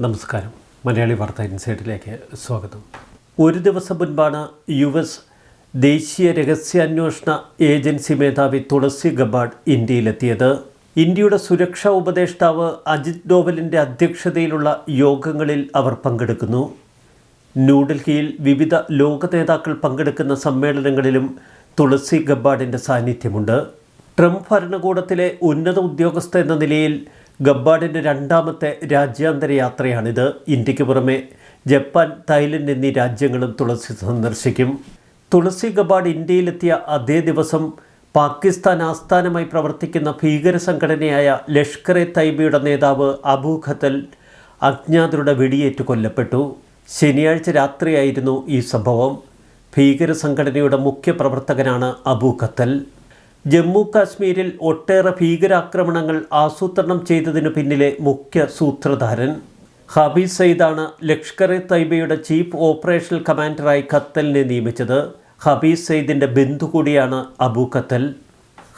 നമസ്കാരം. മലയാളി വാർത്ത ഇൻസൈഡിലേക്ക് സ്വാഗതം. ഒരു ദിവസം മുൻപാണ് യു എസ് ദേശീയ രഹസ്യാന്വേഷണ ഏജൻസി മേധാവി തുളസി ഗബാഡ് ഇന്ത്യയിലെത്തിയത്. ഇന്ത്യയുടെ സുരക്ഷാ ഉപദേഷ്ടാവ് അജിത് ഡോവലിന്റെ അധ്യക്ഷതയിലുള്ള യോഗങ്ങളിൽ അവർ പങ്കെടുക്കുന്നു. ന്യൂഡൽഹിയിൽ വിവിധ ലോക നേതാക്കൾ പങ്കെടുക്കുന്ന സമ്മേളനങ്ങളിലും തുളസി ഗബാഡിന്റെ സാന്നിധ്യമുണ്ട്. ട്രംപ് ഭരണകൂടത്തിലെ ഉന്നത ഉദ്യോഗസ്ഥ എന്ന നിലയിൽ ഗബ്ബാർഡിന്റെ രണ്ടാമത്തെ രാജ്യാന്തര യാത്രയാണിത്. ഇന്ത്യയ്ക്ക് പുറമെ ജപ്പാൻ തായ്ലൻഡ് എന്നീ രാജ്യങ്ങളും തുളസി സന്ദർശിക്കും. തുളസി ഗബാഡ് ഇന്ത്യയിലെത്തിയ അതേ ദിവസം പാകിസ്ഥാൻ ആസ്ഥാനമായി പ്രവർത്തിക്കുന്ന ഭീകര സംഘടനയായ ലഷ്കർ എ തൈബയുടെ നേതാവ് അബു ഖത്തൽ അജ്ഞാതരുടെ വെടിയേറ്റ് കൊല്ലപ്പെട്ടു. ശനിയാഴ്ച രാത്രിയായിരുന്നു ഈ സംഭവം. ഭീകര സംഘടനയുടെ മുഖ്യ പ്രവർത്തകനാണ് അബു ഖത്തൽ. ജമ്മു കാശ്മീരിൽ ഒട്ടേറെ ഭീകരാക്രമണങ്ങൾ ആസൂത്രണം ചെയ്തതിനു പിന്നിലെ മുഖ്യ സൂത്രധാരൻ ഹബീസ് സയ്യിദാണ് ലഷ്കർ എ തൈബയുടെ ചീഫ് ഓപ്പറേഷണൽ കമാൻഡറായി ഖത്തലിനെ നിയമിച്ചത്. ഹബീസ് സയ്യിദിന്റെ ബന്ധു കൂടിയാണ് അബു ഖത്തൽ.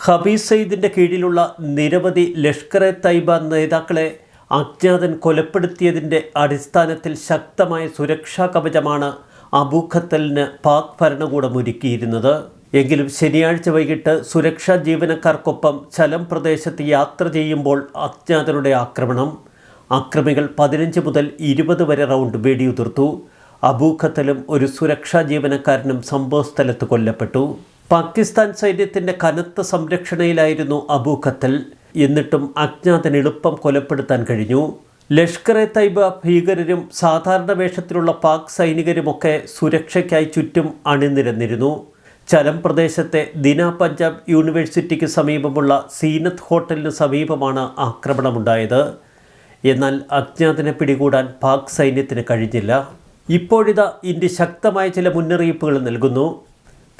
ഹബീസ് സയ്യിദിന്റെ കീഴിലുള്ള നിരവധി ലഷ്കർ എ തൈബ നേതാക്കളെ അജ്ഞാതൻ കൊലപ്പെടുത്തിയതിന്റെ അടിസ്ഥാനത്തിൽ ശക്തമായ സുരക്ഷാ കവചമാണ് അബു ഖത്തലിന് പാക് ഭരണകൂടം ഒരുക്കിയിരുന്നത്. എങ്കിലും ശനിയാഴ്ച വൈകിട്ട് സുരക്ഷാ ജീവനക്കാർക്കൊപ്പം ചലം പ്രദേശത്ത് യാത്ര ചെയ്യുമ്പോൾ അജ്ഞാതരുടെ ആക്രമണം. അക്രമികൾ പതിനഞ്ച് മുതൽ ഇരുപത് വരെ റൗണ്ട് വെടിയുതിർത്തു. അബൂഖത്തലും ഒരു സുരക്ഷാ ജീവനക്കാരനും സംഭവസ്ഥലത്ത് കൊല്ലപ്പെട്ടു. പാകിസ്ഥാൻ സൈന്യത്തിന്റെ കനത്ത സംരക്ഷണയിലായിരുന്നു അബൂഖത്തൽ. എന്നിട്ടും അജ്ഞാതൻ എളുപ്പം കൊലപ്പെടുത്താൻ കഴിഞ്ഞു. ലഷ്കർ എ തൈബ ഭീകരരും സാധാരണ വേഷത്തിലുള്ള പാക് സൈനികരുമൊക്കെ സുരക്ഷയ്ക്കായി ചുറ്റും അണിനിരന്നിരുന്നു. ചലം പ്രദേശത്തെ ദിന പഞ്ചാബ് യൂണിവേഴ്സിറ്റിക്ക് സമീപമുള്ള സീനത്ത് ഹോട്ടലിന് സമീപമാണ് ആക്രമണമുണ്ടായത്. എന്നാൽ അജ്ഞാതനെ പിടികൂടാൻ പാക് സൈന്യത്തിന് കഴിഞ്ഞില്ല. ഇപ്പോഴിതാ ഇന്ത്യ ശക്തമായ ചില മുന്നറിയിപ്പുകൾ നൽകുന്നു.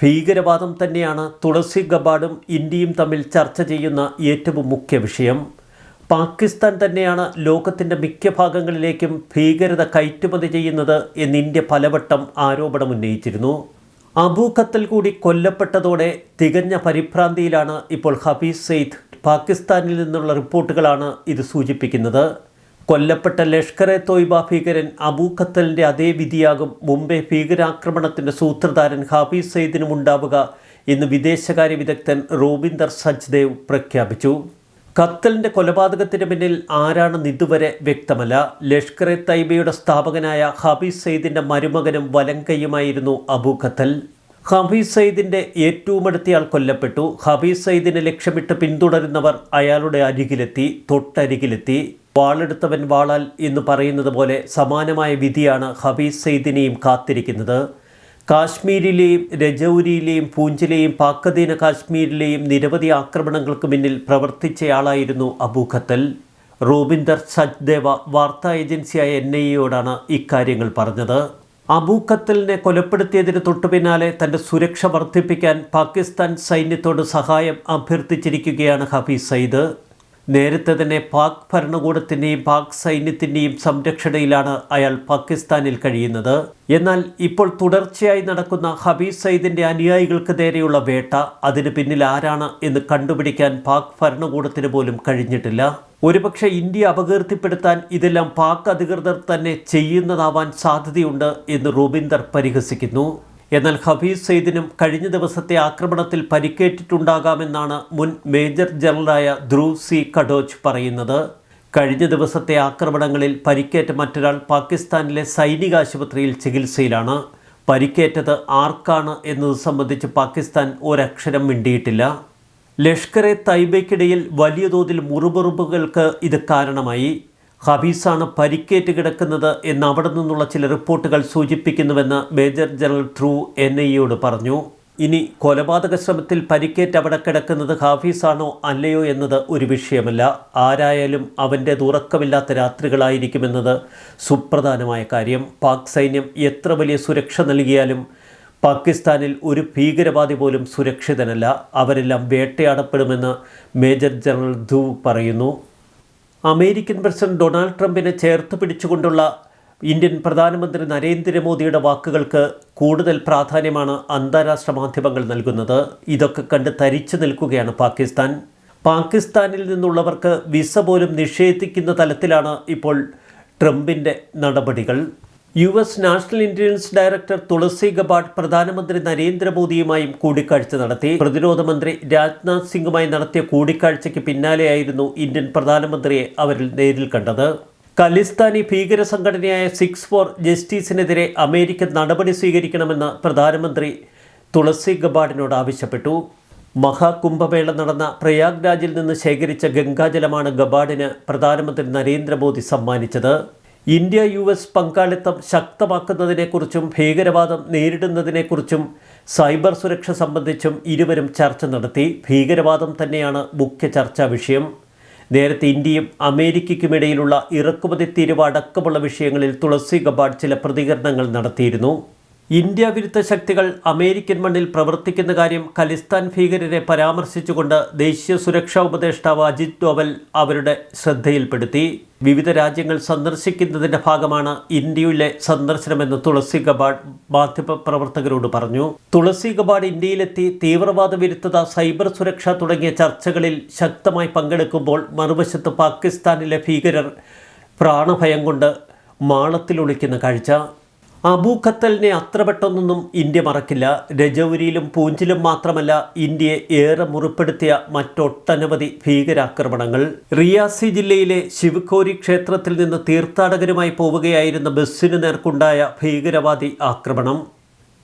ഭീകരവാദം തന്നെയാണ് തുളസി ഗബാഡും ഇന്ത്യയും തമ്മിൽ ചർച്ച ചെയ്യുന്ന ഏറ്റവും മുഖ്യ വിഷയം. പാകിസ്ഥാൻ തന്നെയാണ് ലോകത്തിന്റെ മിക്ക ഭാഗങ്ങളിലേക്കും ഭീകരത കയറ്റുമതി ചെയ്യുന്നത് എന്ന് ഇന്ത്യ പലവട്ടം ആരോപണം ഉന്നയിച്ചിരുന്നു അബൂ ഖത്തൽ കൂടി കൊല്ലപ്പെട്ടതോടെ തികഞ്ഞ പരിഭ്രാന്തിയിലാണ് ഇപ്പോൾ ഹഫീസ് സെയ്ദ്. പാകിസ്ഥാനിൽ നിന്നുള്ള റിപ്പോർട്ടുകളാണ് ഇത് സൂചിപ്പിക്കുന്നത്. കൊല്ലപ്പെട്ട ലഷ്കർ എ തോയ്ബ ഭീകരൻ അബൂഖത്തലിന്റെ അതേ വിധിയാകും. മുംബൈ ഭീകരാക്രമണത്തിന്റെ സൂത്രധാരൻ ഹാഫീസ് സെയ്ദിനും ഉണ്ടാവുക എന്ന് വിദേശകാര്യ വിദഗ്ധൻ റോബിന്ദർ സജ്ദേവ് പ്രഖ്യാപിച്ചു. ഖത്തലിന്റെ കൊലപാതകത്തിന് പിന്നിൽ ആരാണെന്ന് ഇതുവരെ വ്യക്തമല്ല. ലഷ്കർ എ തൈബയുടെ സ്ഥാപകനായ ഹബീസ് സെയ്ദിന്റെ മരുമകനും വലങ്കയുമായിരുന്നു അബു ഖത്തൽ. ഹബീസ് സയ്യിദിന്റെ ഏറ്റവും അടുത്തയാൾ കൊല്ലപ്പെട്ടു. ഹബീസ് സെയ്ദിനെ ലക്ഷ്യമിട്ട് പിന്തുടരുന്നവർ അയാളുടെ അരികിലെത്തി തൊട്ടരികിലെത്തി. വാളെടുത്തവൻ വാളാൽ എന്ന് പറയുന്നത് പോലെ സമാനമായ വിധിയാണ് ഹബീസ് സെയ്ദിനെയും കാത്തിരിക്കുന്നത്. കാശ്മീരിലെയും രജൌരിയിലെയും പൂഞ്ചിലെയും പാക്കധീന കാശ്മീരിലെയും നിരവധി ആക്രമണങ്ങൾക്ക് പിന്നിൽ പ്രവർത്തിച്ചയാളായിരുന്നു അബൂ റോബിന്ദർ സച്ദേവ വാർത്താ ഏജൻസിയായ എൻ ഐ എയോടാണ് ഇക്കാര്യങ്ങൾ പറഞ്ഞത്. അബൂ ഖത്തലിനെ കൊലപ്പെടുത്തിയതിന് തൊട്ടുപിന്നാലെ തന്റെ സുരക്ഷ വർദ്ധിപ്പിക്കാൻ പാകിസ്ഥാൻ സൈന്യത്തോട് സഹായം അഭ്യർത്ഥിച്ചിരിക്കുകയാണ് ഹഫീസ് സയ്യിദ്. നേരത്തെ തന്നെ പാക് ഭരണകൂടത്തിന്റെയും പാക് സൈന്യത്തിന്റെയും സംരക്ഷണയിലാണ് അയാൾ പാകിസ്ഥാനിൽ കഴിയുന്നത്. എന്നാൽ ഇപ്പോൾ തുടർച്ചയായി നടക്കുന്ന ഹബീസ് സയ്യിദിന്റെ അനുയായികൾക്ക് നേരെയുള്ള വേട്ട അതിന് പിന്നിൽ ആരാണ് എന്ന് കണ്ടുപിടിക്കാൻ പാക് ഭരണകൂടത്തിന് പോലും കഴിഞ്ഞിട്ടില്ല. ഒരുപക്ഷെ ഇന്ത്യ അപകീർത്തിപ്പെടുത്താൻ ഇതെല്ലാം പാക് അധികൃതർ തന്നെ ചെയ്യുന്നതാവാൻ സാധ്യതയുണ്ട് എന്ന് റൂബിന്ദർ പരിഹസിക്കുന്നു. എന്നാൽ ഹഫീസ് സെയ്ദിനും കഴിഞ്ഞ ദിവസത്തെ ആക്രമണത്തിൽ പരിക്കേറ്റിട്ടുണ്ടാകാമെന്നാണ് മുൻ മേജർ ജനറലായ ധ്രുവ് സി കഡോജ് പറയുന്നത്. കഴിഞ്ഞ ദിവസത്തെ ആക്രമണങ്ങളിൽ പരിക്കേറ്റ മറ്റൊരാൾ പാകിസ്ഥാനിലെ സൈനിക ആശുപത്രിയിൽ ചികിത്സയിലാണ്. പരിക്കേറ്റത് ആർക്കാണ് എന്നത് സംബന്ധിച്ച് പാകിസ്ഥാൻ ഒരക്ഷരം മിണ്ടിയിട്ടില്ല. ലഷ്കർ എ തൈബയ്ക്കിടയിൽ വലിയ തോതിൽ മുറിവുറുമ്പുകൾക്ക് ഇത് കാരണമായി. ഹബീസാണ് പരിക്കേറ്റ് കിടക്കുന്നത് എന്ന് അവിടെ നിന്നുള്ള ചില റിപ്പോർട്ടുകൾ സൂചിപ്പിക്കുന്നുവെന്ന് മേജർ ജനറൽ ത്രൂ എൻ ഐയോട് പറഞ്ഞു. ഇനി കൊലപാതക ശ്രമത്തിൽ പരിക്കേറ്റ് അവിടെ കിടക്കുന്നത് ഹാഫീസാണോ അല്ലയോ എന്നത് ഒരു വിഷയമല്ല. ആരായാലും അവന്റെ ഉറക്കമില്ലാത്ത രാത്രികളായിരിക്കുമെന്നത് സുപ്രധാനമായ കാര്യം. പാക് സൈന്യം എത്ര വലിയ സുരക്ഷ നൽകിയാലും പാകിസ്ഥാനിൽ ഒരു ഭീകരവാദി പോലും സുരക്ഷിതനല്ല. അവരെല്ലാം വേട്ടയാടപ്പെടുമെന്ന് മേജർ ജനറൽ ധു പറയുന്നു. അമേരിക്കൻ പ്രസിഡന്റ് ഡൊണാൾഡ് ട്രംപിനെ ചേർത്ത് പിടിച്ചുകൊണ്ടുള്ള ഇന്ത്യൻ പ്രധാനമന്ത്രി നരേന്ദ്രമോദിയുടെ വാക്കുകൾക്ക് കൂടുതൽ പ്രാധാന്യമാണ് അന്താരാഷ്ട്ര മാധ്യമങ്ങൾ നൽകുന്നത്. ഇതൊക്കെ കണ്ട് തരിച്ചു നിൽക്കുകയാണ് പാകിസ്ഥാൻ. പാകിസ്ഥാനിൽ നിന്നുള്ളവർക്ക് വിസ പോലും നിഷേധിക്കുന്ന തലത്തിലാണ് ഇപ്പോൾ ട്രംപിന്റെ നടപടികൾ. U S national intelligence director Tulsi Gabbard പ്രധാനമന്ത്രി നരേന്ദ്രമോദിയുമായും കൂടിക്കാഴ്ച നടത്തി. പ്രതിരോധ മന്ത്രി രാജ്നാഥ് സിംഗുമായി നടത്തിയ കൂടിക്കാഴ്ചയ്ക്ക് പിന്നാലെയായിരുന്നു ഇന്ത്യൻ പ്രധാനമന്ത്രിയെ അവരിൽ നേരിൽ കണ്ടത്. ഖലിസ്ഥാനി ഭീകര സംഘടനയായ സിക്സ് ഫോർ ജസ്റ്റിസിനെതിരെ അമേരിക്ക നടപടി സ്വീകരിക്കണമെന്ന് പ്രധാനമന്ത്രി തുളസി ഗബാഡിനോട് ആവശ്യപ്പെട്ടു. മഹാകുംഭമേള നടന്ന പ്രയാഗ്രാജിൽ നിന്ന് ശേഖരിച്ച ഗംഗാജലമാണ് ഗബാഡിന് പ്രധാനമന്ത്രി നരേന്ദ്രമോദി സമ്മാനിച്ചത്. ഇന്ത്യ യു എസ് പങ്കാളിത്തം ശക്തമാക്കുന്നതിനെക്കുറിച്ചും ഭീകരവാദം നേരിടുന്നതിനെക്കുറിച്ചും സൈബർ സുരക്ഷ സംബന്ധിച്ചും ഇരുവരും ചർച്ച നടത്തി. ഭീകരവാദം തന്നെയാണ് മുഖ്യ ചർച്ചാ വിഷയം. നേരത്തെ ഇന്ത്യയും അമേരിക്കയ്ക്കുമിടയിലുള്ള ഇറക്കുമതി തീരുവ അടക്കമുള്ള വിഷയങ്ങളിൽ തുളസി ഗബാഡ് ചില പ്രതികരണങ്ങൾ നടത്തിയിരുന്നു. ഇന്ത്യ വിരുദ്ധ ശക്തികൾ അമേരിക്കൻ മണ്ണിൽ പ്രവർത്തിക്കുന്ന കാര്യം ഖലിസ്ഥാൻ ഭീകരരെ പരാമർശിച്ചുകൊണ്ട് ദേശീയ സുരക്ഷാ ഉപദേഷ്ടാവ് അജിത് ഡോവൽ അവരുടെ ശ്രദ്ധയിൽപ്പെടുത്തി. വിവിധ രാജ്യങ്ങൾ സന്ദർശിക്കുന്നതിന്റെ ഭാഗമാണ് ഇന്ത്യയിലെ സന്ദർശനമെന്ന് തുളസി ഗബാഡ് മാധ്യമപ്രവർത്തകരോട് പറഞ്ഞു. തുളസി ഗബാഡ് ഇന്ത്യയിലെത്തി തീവ്രവാദ വിരുദ്ധത സൈബർ സുരക്ഷ തുടങ്ങിയ ചർച്ചകളിൽ ശക്തമായി പങ്കെടുക്കുമ്പോൾ മറുവശത്ത് പാകിസ്ഥാനിലെ ഭീകരർ പ്രാണഭയം കൊണ്ട് മാളത്തിലൊളിക്കുന്ന കാഴ്ച. അബൂ ഖത്തലിനെ അത്ര പെട്ടെന്നൊന്നും ഇന്ത്യ മറക്കില്ല. രജൌരിയിലും പൂഞ്ചിലും മാത്രമല്ല ഇന്ത്യയെ ഏറെ മുറിപ്പെടുത്തിയ മറ്റൊട്ടനവധി ഭീകരാക്രമണങ്ങൾ. റിയാസി ജില്ലയിലെ ശിവകോരി ക്ഷേത്രത്തിൽ നിന്ന് തീർത്ഥാടകരുമായി പോവുകയായിരുന്ന ബസ്സിന് നേർക്കുണ്ടായ ഭീകരവാദി ആക്രമണം.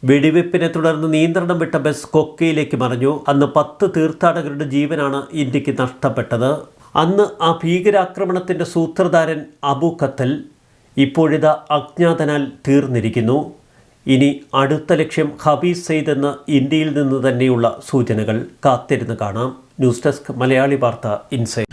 വെടിവെപ്പിനെ തുടർന്ന് നിയന്ത്രണം വിട്ട ബസ് കൊക്കയിലേക്ക് മറിഞ്ഞു. അന്ന് പത്ത് തീർത്ഥാടകരുടെ ജീവനാണ് ഇന്ത്യയ്ക്ക് നഷ്ടപ്പെട്ടത്. അന്ന് ആ ഭീകരാക്രമണത്തിന്റെ സൂത്രധാരൻ അബു ഖത്തൽ. ഇപ്പോഴിതാ അജ്ഞാതനാൽ തീർന്നിരിക്കുന്നു. ഇനി അടുത്ത ലക്ഷ്യം ഹബീസ് സെയ്ദ് എന്ന ഇന്ത്യയിൽ നിന്ന് തന്നെയുള്ള സൂചനകൾ കാത്തിരുന്ന് കാണാം. ന്യൂസ് ഡെസ്ക് മലയാളി വാർത്ത ഇൻസൈറ്റ്